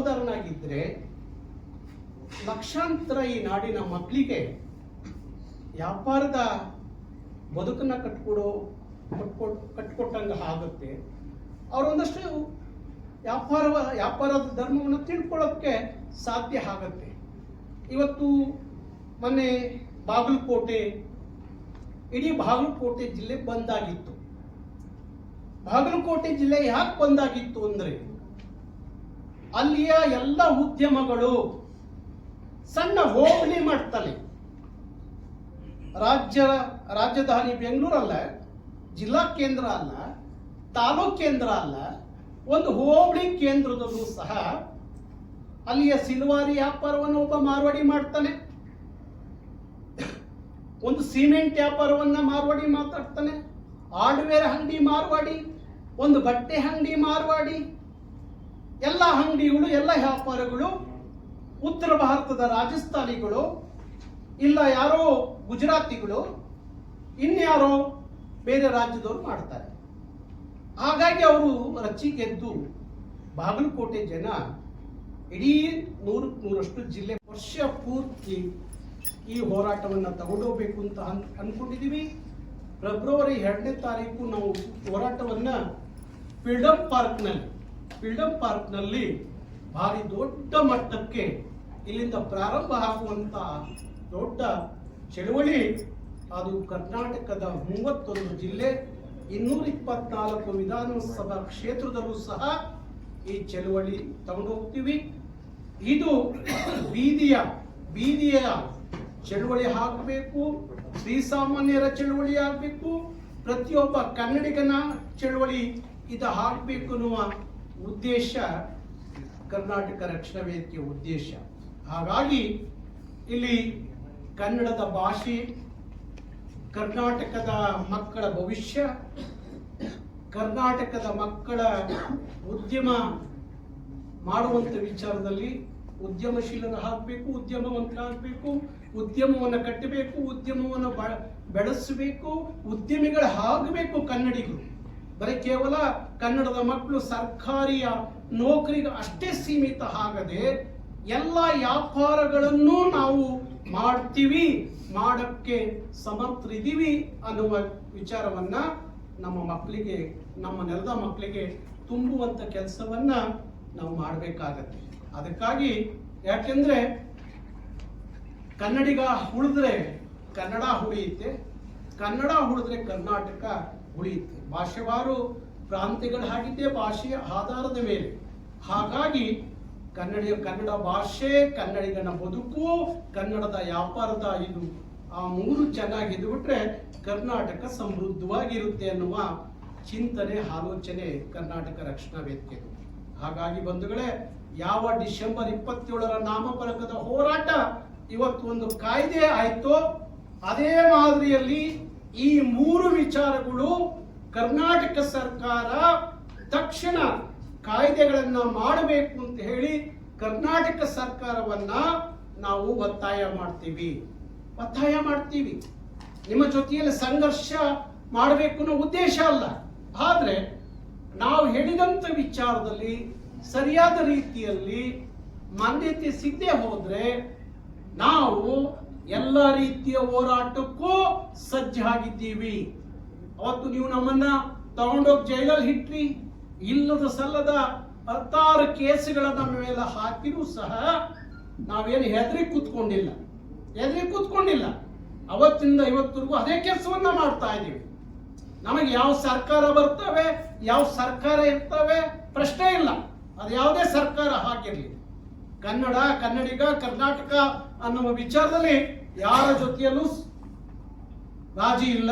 ಸಹೋದರನಾಗಿದ್ದರೆ ಲಕ್ಷಾಂತರ ಈ ನಾಡಿನ ಮಕ್ಕಳಿಗೆ ವ್ಯಾಪಾರದ ಬದುಕನ್ನ ಕಟ್ಕೊಡೋ ಕಟ್ಕೊಡ್ ಕಟ್ಕೊಟ್ಟಂಗೆ ಆಗುತ್ತೆ. ಅವರೊಂದಷ್ಟು ವ್ಯಾಪಾರ, ವ್ಯಾಪಾರದ ಧರ್ಮವನ್ನು ತಿಳ್ಕೊಳ್ಳೋಕ್ಕೆ ಸಾಧ್ಯ ಆಗತ್ತೆ. ಇವತ್ತು ಮೊನ್ನೆ ಬಾಗಲಕೋಟೆ, ಇಡೀ ಬಾಗಲಕೋಟೆ ಜಿಲ್ಲೆ ಬಂದಾಗಿತ್ತು. ಬಾಗಲಕೋಟೆ ಜಿಲ್ಲೆ ಯಾಕೆ ಬಂದಾಗಿತ್ತು ಅಂದ್ರೆ ಅಲ್ಲಿಯ ಎಲ್ಲ ಉದ್ಯಮಗಳು ಸಣ್ಣ ಹೋಬಳಿ ಮಾಡ್ತಲೆ ರಾಜ್ಯ, ರಾಜಧಾನಿ ಬೆಂಗಳೂರಲ್ಲ, ಜಿಲ್ಲಾ ಕೇಂದ್ರ ಅಲ್ಲ, ತಾಲೂಕ್ ಕೇಂದ್ರ ಅಲ್ಲ, ಒಂದು ಹೋಬಳಿ ಕೇಂದ್ರದಲ್ಲೂ ಸಹ ಅಲ್ಲಿಯ ಸಿಲ್ವಾರಿ ವ್ಯಾಪಾರವನ್ನು ಒಬ್ಬ ಮಾರ್ವಾಡಿ ಮಾಡ್ತಾನೆ. ಒಂದು ಸಿಮೆಂಟ್ ವ್ಯಾಪಾರವನ್ನ ಮಾರ್ವಾಡಿ ಮಾತಾಡ್ತಾನೆ. ಹಾರ್ಡ್ವೇರ್ ಅಂಗಡಿ ಮಾರ್ವಾಡಿ, ಒಂದು ಬಟ್ಟೆ ಅಂಗಡಿ ಮಾರ್ವಾಡಿ ಎಲ್ಲ ಅಂಗಡಿಗಳು, ಎಲ್ಲ ವ್ಯಾಪಾರಗಳು, ಉತ್ತರ ಭಾರತದ ರಾಜಸ್ಥಾನಿಗಳು, ಇಲ್ಲ ಯಾರೋ ಗುಜರಾತಿಗಳು, ಇನ್ಯಾರೋ ಬೇರೆ ರಾಜ್ಯದವರು ಮಾಡ್ತಾರೆ. ಹಾಗಾಗಿ ಅವರು ರಚ್ಚಿಗೆದ್ದು ಬಾಗಲಕೋಟೆ ಜನ ಇಡೀ ನೂರಕ್ಕೆ ನೂರಷ್ಟು ಜಿಲ್ಲೆ ವರ್ಷ ಪೂರ್ತಿ ಈ ಹೋರಾಟವನ್ನು ತಗೊಂಡೋಗ್ಬೇಕು ಅಂತ ಅನ್ ಅಂದ್ಕೊಂಡಿದ್ದೀವಿ ಫೆಬ್ರವರಿ ಎರಡನೇ ತಾರೀಕು ನಾವು ಹೋರಾಟವನ್ನು ಫ್ರೀಡಮ್ ಪಾರ್ಕ್ನಲ್ಲಿ ಫ್ರೀಡಮ್ ಪಾರ್ಕ್ನಲ್ಲಿ ಭಾರಿ ದೊಡ್ಡ ಮಟ್ಟಕ್ಕೆ ಇಲ್ಲಿಂದ ಪ್ರಾರಂಭ ಆಗುವಂತ ದೊಡ್ಡ ಚಳವಳಿ ಅದು ಕರ್ನಾಟಕದ ಮೂವತ್ತೊಂದು ಜಿಲ್ಲೆ, ಇನ್ನೂರ ಇಪ್ಪತ್ನಾಲ್ಕು ವಿಧಾನಸಭಾ ಕ್ಷೇತ್ರದಲ್ಲೂ ಸಹ ಈ ಚಳವಳಿ ತಗೊಂಡು ಹೋಗ್ತೀವಿ ಇದು ಬೀದಿಯ ಬೀದಿಯ ಚಳುವಳಿ ಆಗಬೇಕು ಶ್ರೀಸಾಮಾನ್ಯರ ಚಳುವಳಿ ಆಗಬೇಕು, ಪ್ರತಿಯೊಬ್ಬ ಕನ್ನಡಿಗನ ಚಳುವಳಿ ಇದು ಆಗಬೇಕು ಅನ್ನುವ ಉದ್ದೇಶ ಕರ್ನಾಟಕ ರಕ್ಷಣಾ ವೇದಿಕೆಯ ಉದ್ದೇಶ. ಹಾಗಾಗಿ ಇಲ್ಲಿ ಕನ್ನಡದ ಭಾಷೆ, ಕರ್ನಾಟಕದ ಮಕ್ಕಳ ಭವಿಷ್ಯ, ಕರ್ನಾಟಕದ ಮಕ್ಕಳ ಉದ್ಯಮ ಮಾಡುವಂತ ವಿಚಾರದಲ್ಲಿ ಉದ್ಯಮಶೀಲರ ಆಗಬೇಕು ಉದ್ಯಮವಂತರಾಗಬೇಕು ಉದ್ಯಮವನ್ನು ಕಟ್ಟಬೇಕು, ಉದ್ಯಮವನ್ನು ಬೆಳೆಸಬೇಕು, ಉದ್ಯಮಿಗಳು ಆಗಬೇಕು ಕನ್ನಡಿಗರು. ಬರೀ ಕೇವಲ ಕನ್ನಡದ ಮಕ್ಕಳು ಸರ್ಕಾರಿಯ ನೌಕರಿಗೆ ಅಷ್ಟೇ ಸೀಮಿತ ಆಗದೆ ಎಲ್ಲ ವ್ಯಾಪಾರಗಳನ್ನು ನಾವು ಮಾಡ್ತೀವಿ, ಮಾಡಕ್ಕೆ ಸಮರ್ಥರಿದ್ದೀವಿ ಅನ್ನುವ ವಿಚಾರವನ್ನ ನಮ್ಮ ಮಕ್ಕಳಿಗೆ, ನಮ್ಮ ನೆಲದ ಮಕ್ಕಳಿಗೆ ತುಂಬುವಂಥ ಕೆಲಸವನ್ನ ನಾವು ಮಾಡಬೇಕಾಗತ್ತೆ. ಅದಕ್ಕಾಗಿ ಯಾಕೆಂದ್ರೆ ಕನ್ನಡಿಗ ಉಳಿದ್ರೆ ಕನ್ನಡ ಉಳಿಯುತ್ತೆ ಕನ್ನಡ ಉಳಿದ್ರೆ ಕರ್ನಾಟಕ ಉಳಿಯುತ್ತೆ. ಭಾಷೆವಾರು ಪ್ರಾಂತ್ಯಗಳು ಹಾಗಿದ್ದೆ ಭಾಷೆಯ ಆಧಾರದ ಮೇಲೆ. ಹಾಗಾಗಿ ಕನ್ನಡ ಕನ್ನಡ ಭಾಷೆ, ಕನ್ನಡಿಗನ ಬದುಕು, ಕನ್ನಡದ ವ್ಯಾಪಾರದ ಇದು ಆ ಮೂರು ಚೆನ್ನಾಗಿದ್ದು ಬಿಟ್ರೆ ಕರ್ನಾಟಕ ಸಮೃದ್ಧವಾಗಿರುತ್ತೆ ಅನ್ನುವ ಚಿಂತನೆ, ಆಲೋಚನೆ ಕರ್ನಾಟಕ ರಕ್ಷಣಾ ವೇದಿಕೆ ಹಾಗಾಗಿ ಬಂಧುಗಳೇ, ಯಾವ ಡಿಸೆಂಬರ್ ಇಪ್ಪತ್ತೇಳರ ನಾಮಫಲಕದ ಹೋರಾಟ ಇವತ್ತು ಒಂದು ಕಾಯ್ದೆ ಆಯ್ತೋ, ಅದೇ ಮಾದರಿಯಲ್ಲಿ ಈ ಮೂರು ವಿಚಾರಗಳು ಕರ್ನಾಟಕ ಸರ್ಕಾರ ತಕ್ಷಣ ಕಾಯ್ದೆಗಳನ್ನ ಮಾಡಬೇಕು ಅಂತ ಹೇಳಿ ಕರ್ನಾಟಕ ಸರ್ಕಾರವನ್ನ ನಾವು ಒತ್ತಾಯ ಮಾಡ್ತೀವಿ. ಒತ್ತಾಯ ಮಾಡ್ತೀವಿ. ನಿಮ್ಮ ಜೊತೆಯಲ್ಲಿ ಸಂಘರ್ಷ ಮಾಡಬೇಕು ಅನ್ನೋ ಉದ್ದೇಶ ಅಲ್ಲ. ಆದ್ರೆ ನಾವು ಹೇಳಿದಂತ ವಿಚಾರದಲ್ಲಿ ಸರಿಯಾದ ರೀತಿಯಲ್ಲಿ ಮಾನ್ಯತೆ ಸಿಗದೆ ಹೋದ್ರೆ ನಾವು ಎಲ್ಲ ರೀತಿಯ ಹೋರಾಟಕ್ಕೂ ಸಜ್ಜಾಗಿದ್ದೀವಿ ಅವತ್ತು ನೀವು ನಮ್ಮನ್ನ ತಗೊಂಡೋಗಿ ಜೈಲಲ್ಲಿ ಹಿಟ್ರಿ ಇಲ್ಲದ ಸಲ್ಲದ ಹತ್ತಾರು ಕೇಸ್ಗಳ ನಮ್ಮ ಮೇಲೆ ಹಾಕಿದ್ರು ಸಹ ನಾವೇನು ಹೆದರಿ ಕೂತ್ಕೊಂಡಿಲ್ಲ. ಹೆದರಿ ಕೂತ್ಕೊಂಡಿಲ್ಲ. ಅವತ್ತಿಂದ ಇವತ್ತಿಗೂ ಅದೇ ಕೆಲಸವನ್ನ ಮಾಡ್ತಾ ಇದ್ದೀವಿ. ನಮಗೆ ಯಾವ ಸರ್ಕಾರ ಬರ್ತವೆ, ಯಾವ ಸರ್ಕಾರ ಇರ್ತವೆ ಪ್ರಶ್ನೆ ಇಲ್ಲ. ಅದು ಯಾವುದೇ ಸರ್ಕಾರ ಹಾಕಿರ್ಲಿ ಕನ್ನಡ, ಕನ್ನಡಿಗ, ಕರ್ನಾಟಕ ಅನ್ನುವ ವಿಚಾರದಲ್ಲಿ ಯಾರ ಜೊತೆಯಲ್ಲೂ ರಾಜಿ ಇಲ್ಲ.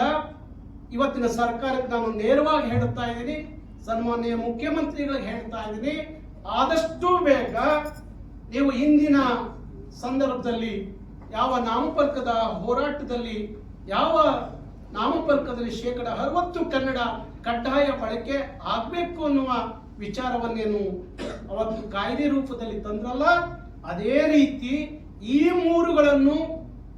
ಇವತ್ತಿನ ಸರ್ಕಾರಕ್ಕೆ ನಾನು ನೇರವಾಗಿ ಹೇಳುತ್ತಾ ಇದ್ದೀನಿ. ಸನ್ಮಾನ್ಯ ಮುಖ್ಯಮಂತ್ರಿಗಳಿಗೆ ಹೇಳ್ತಾ ಇದ್ದೀನಿ. ಆದಷ್ಟು ಬೇಗ ನೀವು ಇಂದಿನ ಸಂದರ್ಭದಲ್ಲಿ ಯಾವ ನಾಮಫಲಕದ ಹೋರಾಟದಲ್ಲಿ, ಯಾವ ನಾಮಫಲಕದಲ್ಲಿ ಶೇಕಡ ಅರವತ್ತು ಕನ್ನಡ ಕಡ್ಡಾಯ ಬಳಕೆ ಆಗಬೇಕು ಅನ್ನುವ ವಿಚಾರವನ್ನೇನು ಅವತ್ತು ಕಾಯ್ದೆ ರೂಪದಲ್ಲಿ ತಂದ್ರಲ್ಲ, ಅದೇ ರೀತಿ ಈ ಮೂರುಗಳನ್ನು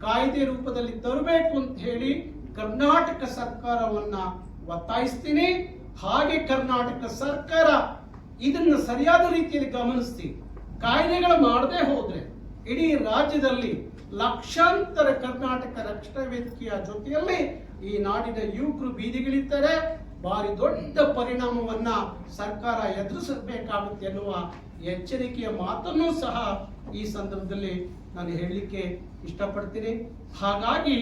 ಕಾಯ್ದೆ ರೂಪದಲ್ಲಿ ತರಬೇಕು ಅಂತ ಹೇಳಿ ಕರ್ನಾಟಕ ಸರ್ಕಾರವನ್ನ ಒತ್ತಾಯಿಸ್ತೀನಿ. ಹಾಗೆ ಕರ್ನಾಟಕ ಸರ್ಕಾರ ಇದನ್ನು ಸರಿಯಾದ ರೀತಿಯಲ್ಲಿ ಗಮನಿಸ್ತಿ. ಕಾಯ್ದೆಗಳು ಮಾಡದೆ ಹೋದ್ರೆ ಇಡೀ ರಾಜ್ಯದಲ್ಲಿ ಲಕ್ಷಾಂತರ ಕರ್ನಾಟಕ ರಕ್ಷಣಾ ವೇದಿಕೆಯ ಜೊತೆಯಲ್ಲಿ ಈ ನಾಡಿನ ಯುವಕರು ಬೀದಿಗಿಳಿತಾರೆ. ಭಾರಿ ದೊಡ್ಡ ಪರಿಣಾಮವನ್ನ ಸರ್ಕಾರ ಎದುರಿಸಬೇಕಾಗುತ್ತೆ ಎನ್ನುವ ಎಚ್ಚರಿಕೆಯ ಮಾತನ್ನು ಸಹ ಈ ಸಂದರ್ಭದಲ್ಲಿ ನಾನು ಹೇಳಲಿಕ್ಕೆ ಇಷ್ಟಪಡ್ತೀನಿ ಹಾಗಾಗಿ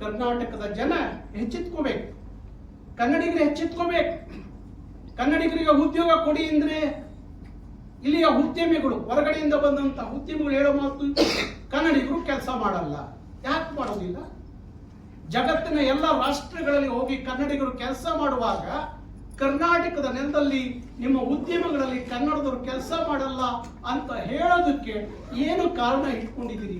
ಕರ್ನಾಟಕದ ಜನ ಹೆಚ್ಚೆತ್ಕೋಬೇಕು ಕನ್ನಡಿಗರು ಹೆಚ್ಚೆತ್ಕೋಬೇಕು ಕನ್ನಡಿಗರಿಗೆ ಉದ್ಯೋಗ ಕೊಡಿ ಅಂದ್ರೆ ಇಲ್ಲಿಯ ಉದ್ಯಮಿಗಳು, ಹೊರಗಡೆಯಿಂದ ಬಂದಂತ ಉದ್ಯಮಿಗಳು ಹೇಳೋ ಮಾತು ಕನ್ನಡಿಗರು ಕೆಲಸ ಮಾಡಲ್ಲ. ಯಾಕೆ ಮಾಡೋದಿಲ್ಲ? ಜಗತ್ತಿನ ಎಲ್ಲ ರಾಷ್ಟ್ರಗಳಲ್ಲಿ ಹೋಗಿ ಕನ್ನಡಿಗರು ಕೆಲಸ ಮಾಡುವಾಗ ಕರ್ನಾಟಕದ ನೆಲದಲ್ಲಿ ನಿಮ್ಮ ಉದ್ಯಮಗಳಲ್ಲಿ ಕನ್ನಡದವರು ಕೆಲಸ ಮಾಡಲ್ಲ ಅಂತ ಹೇಳೋದಕ್ಕೆ ಏನು ಕಾರಣ ಇಟ್ಕೊಂಡಿದ್ದೀರಿ?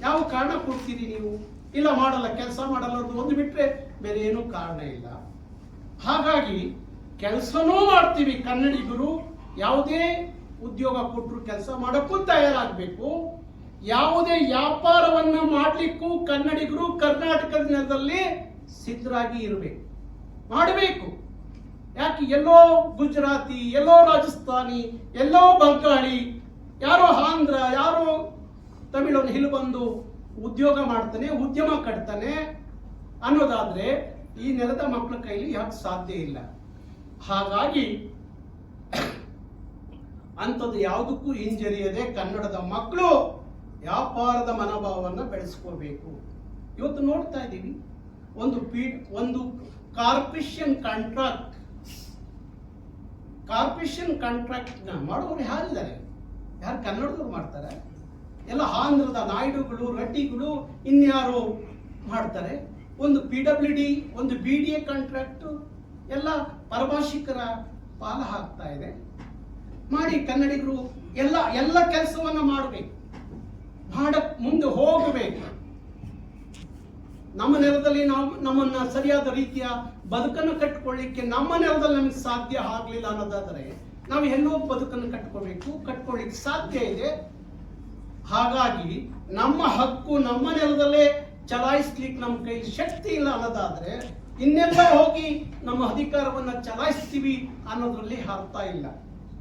ಯಾವ ಕಾರಣ ಕೊಡ್ತೀರಿ ನೀವು? ಇಲ್ಲ ಮಾಡಲ್ಲ, ಕೆಲಸ ಮಾಡಲ್ಲ ಒಂದು ಬಿಟ್ರೆ ಬೇರೆ ಏನೂ ಕಾರಣ ಇಲ್ಲ. ಹಾಗಾಗಿ ಕೆಲಸನೂ ಮಾಡ್ತೀವಿ ಕನ್ನಡಿಗರು, ಯಾವುದೇ ಉದ್ಯೋಗ ಕೊಟ್ಟರು ಕೆಲಸ ಮಾಡೋಕ್ಕೂ ತಯಾರಾಗಬೇಕು. ಯಾವುದೇ ವ್ಯಾಪಾರವನ್ನು ಮಾಡಲಿಕ್ಕೂ ಕನ್ನಡಿಗರು ಕರ್ನಾಟಕದ ನೆಲದಲ್ಲಿ ಸಿದ್ಧರಾಗಿ ಇರಬೇಕು. ಮಾಡಬೇಕು. ಯಾಕೆ? ಎಲ್ಲೋ ಗುಜರಾತಿ, ಎಲ್ಲೋ ರಾಜಸ್ಥಾನಿ, ಎಲ್ಲೋ ಬಂಗಾಳಿ, ಯಾರೋ ಆಂಧ್ರ, ಯಾರೋ ತಮಿಳನ್ನು ಇಲ್ಲಿ ಬಂದು ಉದ್ಯೋಗ ಮಾಡ್ತಾನೆ, ಉದ್ಯಮ ಕಟ್ತಾನೆ ಅನ್ನೋದಾದ್ರೆ ಈ ನೆಲದ ಮಕ್ಕಳ ಕೈಲಿ ಯಾಕೆ ಸಾಧ್ಯ ಇಲ್ಲ? ಹಾಗಾಗಿ ಅಂಥದ್ದು ಯಾವುದಕ್ಕೂ ಹಿಂಜರಿಯದೆ ಕನ್ನಡದ ಮಕ್ಕಳು ವ್ಯಾಪಾರದ ಮನೋಭಾವವನ್ನು ಬೆಳೆಸ್ಕೋಬೇಕು. ಇವತ್ತು ನೋಡ್ತಾ ಇದ್ದೀವಿ, ಒಂದು ಪೀ ಒಂದು ಕಾರ್ಪೊರೇಷನ್ ಕಾಂಟ್ರಾಕ್ಟ್ ಕಾರ್ಪೊರೇಷನ್ ಕಾಂಟ್ರಾಕ್ಟ್ನ ಮಾಡೋರು ಯಾರಿದ್ದಾರೆ? ಯಾರು ಕನ್ನಡದವ್ರು ಮಾಡ್ತಾರೆ? ಎಲ್ಲ ಆಂಧ್ರದ ನಾಯ್ಡುಗಳು ರಟ್ಟಿಗಳು ಇನ್ಯಾರು ಮಾಡ್ತಾರೆ. ಒಂದು ಪಿ ಡಬ್ಲ್ಯೂ ಡಿ ಒಂದು ಬಿ ಡಿ ಎ ಕಾಂಟ್ರಾಕ್ಟ್ ಎಲ್ಲ ಪರಭಾಷಿಕರ ಪಾಲ ಹಾಕ್ತಾ ಇದೆ. ಮಾಡಿ ಕನ್ನಡಿಗರು ಎಲ್ಲ ಎಲ್ಲ ಕೆಲಸವನ್ನ ಮಾಡಬೇಕು. ಮಾಡಕ್ ಮುಂದೆ ಹೋಗಬೇಕು. ನಮ್ಮ ನೆಲದಲ್ಲಿ ನಾವು, ನಮ್ಮನ್ನ ಸರಿಯಾದ ರೀತಿಯ ಬದುಕನ್ನು ಕಟ್ಕೊಳ್ಳಿಕ್ಕೆ ನಮ್ಮ ನೆಲದಲ್ಲಿ ನಮಗೆ ಸಾಧ್ಯ ಆಗ್ಲಿಲ್ಲ ಅನ್ನೋದಾದರೆ, ನಾವು ಎಲ್ಲೋ ಬದುಕನ್ನು ಕಟ್ಕೋಬೇಕು ಕಟ್ಕೊಳ್ಳಿಕ್ಕೆ ಸಾಧ್ಯ ಇದೆ. ಹಾಗಾಗಿ ನಮ್ಮ ಹಕ್ಕು ನಮ್ಮ ನೆಲದಲ್ಲೇ ಚಲಾಯಿಸ್ಲಿಕ್ಕೆ ನಮ್ಮ ಕೈ ಶಕ್ತಿ ಇಲ್ಲ ಅನ್ನೋದಾದ್ರೆ ಇನ್ನೆಲ್ಲ ಹೋಗಿ ನಮ್ಮ ಅಧಿಕಾರವನ್ನ ಚಲಾಯಿಸ್ತೀವಿ ಅನ್ನೋದ್ರಲ್ಲಿ ಅರ್ಥ ಇಲ್ಲ.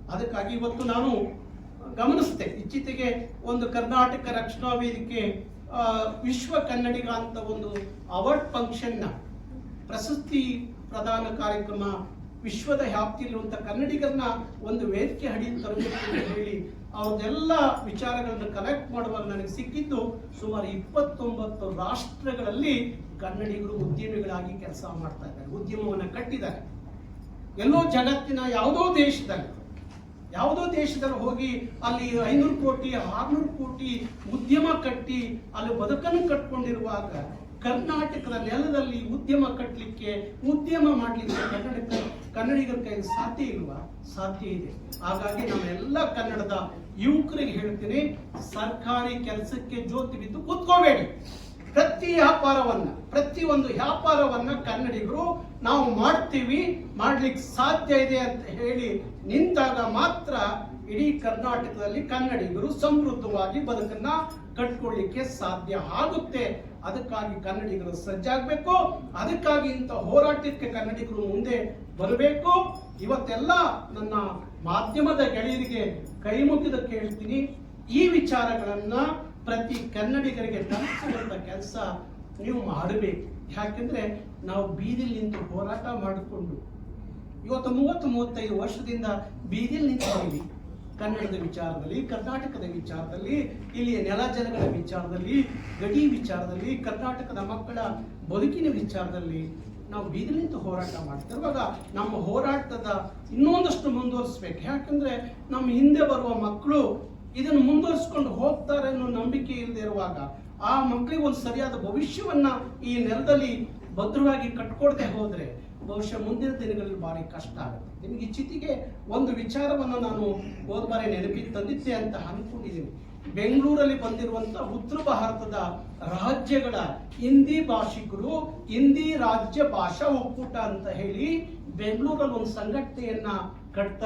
ಅದಕ್ಕಾಗಿ ಇವತ್ತು ನಾನು ಗಮನಿಸಿದೆ ಇತ್ತೀಚೆಗೆ ಒಂದು ಕರ್ನಾಟಕ ರಕ್ಷಣಾ ವೇದಿಕೆ ವಿಶ್ವ ಕನ್ನಡಿಗ ಅಂತ ಒಂದು ಅವಾರ್ಡ್ ಫಂಕ್ಷನ್ನ ಪ್ರಶಸ್ತಿ ಪ್ರದಾನ ಕಾರ್ಯಕ್ರಮ ವಿಶ್ವದ ವ್ಯಾಪ್ತಿಯಲ್ಲಿರುವಂಥ ಕನ್ನಡಿಗರನ್ನ ಒಂದು ವೇದಿಕೆ ಹಡಿ ತರಬೇಕು ಅಂತ ಹೇಳಿ ಅವ್ರದ್ದೆಲ್ಲ ವಿಚಾರಗಳನ್ನು ಕಲೆಕ್ಟ್ ಮಾಡುವಾಗ ನನಗೆ ಸಿಕ್ಕಿದ್ದು ಸುಮಾರು ಇಪ್ಪತ್ತೊಂಬತ್ತು ರಾಷ್ಟ್ರಗಳಲ್ಲಿ ಕನ್ನಡಿಗರು ಉದ್ಯಮಿಗಳಾಗಿ ಕೆಲಸ ಮಾಡ್ತಾ ಇದ್ದಾರೆ, ಉದ್ಯಮವನ್ನು ಕಟ್ಟಿದ್ದಾರೆ. ಎಲ್ಲೋ ಜಗತ್ತಿನ ಯಾವುದೋ ದೇಶದಲ್ಲಿ ಯಾವುದೋ ದೇಶದಲ್ಲಿ ಹೋಗಿ ಅಲ್ಲಿ ಐನೂರು ಕೋಟಿ, ಆರ್ನೂರು ಕೋಟಿ ಉದ್ಯಮ ಕಟ್ಟಿ ಅಲ್ಲಿ ಬದುಕನ್ನು ಕಟ್ಕೊಂಡಿರುವಾಗ ಕರ್ನಾಟಕದ ನೆಲದಲ್ಲಿ ಉದ್ಯಮ ಕಟ್ಟಲಿಕ್ಕೆ ಉದ್ಯಮ ಮಾಡಲಿಕ್ಕೆ ಕನ್ನಡ ಕನ್ನಡಿಗರ ಕೈ ಸಾಧ್ಯ ಇಲ್ವಾ ಸಾಧ್ಯ ಇದೆ. ಹಾಗಾಗಿ ನಾವೆಲ್ಲ ಕನ್ನಡದ ಯುವಕರಿಗೆ ಹೇಳ್ತೀನಿ, ಸರ್ಕಾರಿ ಕೆಲಸಕ್ಕೆ ಜೋತಿ ಬಿದ್ದು ಕೂತ್ಕೋಬೇಡಿ. ಪ್ರತಿ ವ್ಯಾಪಾರವನ್ನ, ಪ್ರತಿ ಒಂದು ವ್ಯಾಪಾರವನ್ನ ಕನ್ನಡಿಗರು ನಾವು ಮಾಡ್ತೀವಿ ಮಾಡ್ಲಿಕ್ಕೆ ಸಾಧ್ಯ ಇದೆ ಅಂತ ಹೇಳಿ ನಿಂತಾಗ ಮಾತ್ರ ಇಡೀ ಕರ್ನಾಟಕದಲ್ಲಿ ಕನ್ನಡಿಗರು ಸಮೃದ್ಧವಾಗಿ ಬದುಕನ್ನ ಕಟ್ಕೊಳ್ಳಿಕ್ಕೆ ಸಾಧ್ಯ ಆಗುತ್ತೆ. ಅದಕ್ಕಾಗಿ ಕನ್ನಡಿಗರು ಸಜ್ಜಾಗಬೇಕು, ಅದಕ್ಕಾಗಿ ಇಂಥ ಹೋರಾಟಕ್ಕೆ ಕನ್ನಡಿಗರು ಮುಂದೆ ಬರಬೇಕು. ಇವತ್ತೆಲ್ಲ ನನ್ನ ಮಾಧ್ಯಮದ ಗೆಳೆಯರಿಗೆ ಕೈ ಮುಗಿದ ಕೇಳ್ತೀನಿ. ಈ ವಿಚಾರಗಳನ್ನ ಪ್ರತಿ ಕನ್ನಡಿಗರಿಗೆ ತಲುಪಿಸುವಂತ ಕೆಲಸ ನೀವು ಮಾಡಬೇಕು. ಯಾಕೆಂದ್ರೆ ನಾವು ಬೀದಿಲಿ ನಿಂತು ಹೋರಾಟ ಮಾಡಿಕೊಂಡು ಇವತ್ತು ಮೂವತ್ತು, ಮೂವತ್ತೈದು ವರ್ಷದಿಂದ ಬೀದಿಲಿ ನಿಂತಿದ್ದೀವಿ ಕನ್ನಡದ ವಿಚಾರದಲ್ಲಿ, ಕರ್ನಾಟಕದ ವಿಚಾರದಲ್ಲಿ, ಇಲ್ಲಿಯ ನೆಲ ಜಲಗಳ ವಿಚಾರದಲ್ಲಿ, ಗಡಿ ವಿಚಾರದಲ್ಲಿ, ಕರ್ನಾಟಕದ ಮಕ್ಕಳ ಬದುಕಿನ ವಿಚಾರದಲ್ಲಿ ನಾವು ಬೀದಿಲಿ ನಿಂತು ಹೋರಾಟ ಮಾಡ್ತಿರುವಾಗ ನಮ್ಮ ಹೋರಾಟದ ಇನ್ನೊಂದಷ್ಟು ಮುಂದುವರಿಸ್ಬೇಕು. ಯಾಕಂದ್ರೆ ನಮ್ಮ ಹಿಂದೆ ಬರುವ ಮಕ್ಕಳು ಇದನ್ನು ಮುಂದುವರಿಸ್ಕೊಂಡು ಹೋಗ್ತಾರೆ ಅನ್ನೋ ನಂಬಿಕೆ ಇಲ್ಲದೆ ಇರುವಾಗ ಆ ಮಕ್ಕಳಿಗೆ ಒಂದು ಸರಿಯಾದ ಭವಿಷ್ಯವನ್ನ ಈ ನೆಲದಲ್ಲಿ ಭದ್ರವಾಗಿ ಕಟ್ಕೊಡದೆ ಹೋದ್ರೆ ಬಹುಶಃ ಮುಂದಿನ ದಿನಗಳಲ್ಲಿ ಭಾರಿ ಕಷ್ಟ ಆಗುತ್ತೆ. ನಿಮಗೆ ಇಚ್ಚಿತಿಗೆ ಒಂದು ವಿಚಾರವನ್ನು ನಾನು ಹೋದ ಬಾರಿ ನೆನಪಿಗೆ ತಂದಿದ್ದೆ ಅಂತ ಅನ್ಕೊಂಡಿದ್ದೀನಿ ಬೆಂಗಳೂರಲ್ಲಿ ಬಂದಿರುವಂತ ಉತ್ತರ ಭಾರತದ ರಾಜ್ಯಗಳ ಹಿಂದಿ ಭಾಷಿಕರು, ಹಿಂದಿ ರಾಜ್ಯ ಭಾಷಾ ಒಕ್ಕೂಟ ಅಂತ ಹೇಳಿ ಬೆಂಗಳೂರಲ್ಲಿ ಒಂದು ಸಂಘಟನೆಯನ್ನ ಕಟ್ತಾ